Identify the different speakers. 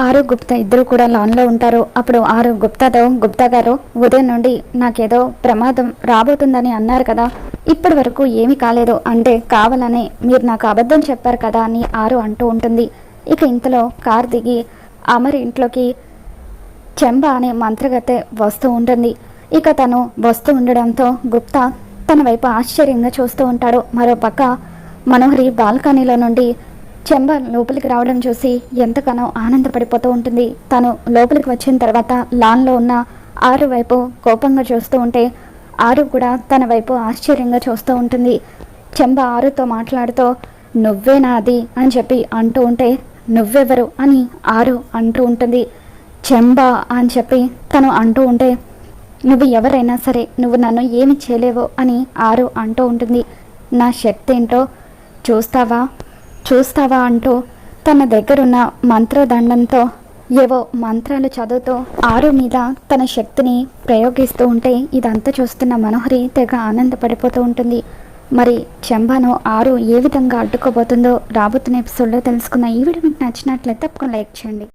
Speaker 1: ఆరు గుప్తా ఇద్దరు కూడా లాన్లో ఉంటారు. అప్పుడు ఆరు గుప్తాతో గుప్తా గారు ఉదయం నుండి నాకేదో ప్రమాదం రాబోతుందని అన్నారు కదా. ఇప్పటి వరకు ఏమీ కాలేదు. అంటే కావాలని మీరు నాకు అబద్ధం చెప్పారు కదా అని ఆరు అంటూ ఉంటుంది. ఇక ఇంతలో కార్ దిగి అమర్ ఇంట్లోకి చెంబ అనే మంత్రగత్తె వస్తూ ఉంటుంది. ఇక తను వస్తూ ఉండడంతో గుప్తా తన వైపు ఆశ్చర్యంగా చూస్తూ ఉంటాడు. మరోపక్క మనోహరి బాల్కనీలో నుండి చెంబ లోపలికి రావడం చూసి ఎంతగానో ఆనందపడిపోతూ ఉంటుంది. తను లోపలికి వచ్చిన తర్వాత లాన్లో ఉన్న ఆరు వైపు కోపంగా చూస్తూ ఉంటే ఆరు కూడా తన వైపు ఆశ్చర్యంగా చూస్తూ ఉంటుంది. చెంబ ఆరుతో మాట్లాడుతూ నువ్వే నాది అని చెప్పి అంటూ ఉంటే నువ్వెవరు? అని ఆరు అంటూ ఉంటుంది. చెంబ అని చెప్పి తను అంటూ ఉంటే నువ్వు ఎవరైనా సరే నువ్వు నన్ను ఏమి చేయలేవు అని ఆరు అంటూ ఉంటుంది. నా శక్తి ఏంటో చూస్తావా? చూస్తావా అంటూ తన దగ్గరున్న మంత్రదండంతో ఏవో మంత్రాలు చదువుతూ ఆరు మీద తన శక్తిని ప్రయోగిస్తూ ఉంటే ఇదంతా చూస్తున్న మనోహరి తెగ ఆనందపడిపోతూ ఉంటుంది. మరి చెంబాను ఆరు ఏ విధంగా అడ్డుకోబోతుందో రాబోతున్న ఎపిసోడ్లో తెలుసుకున్న ఈ వీడియో మీకు నచ్చినట్లయితే తప్పకుండా లైక్ చేయండి.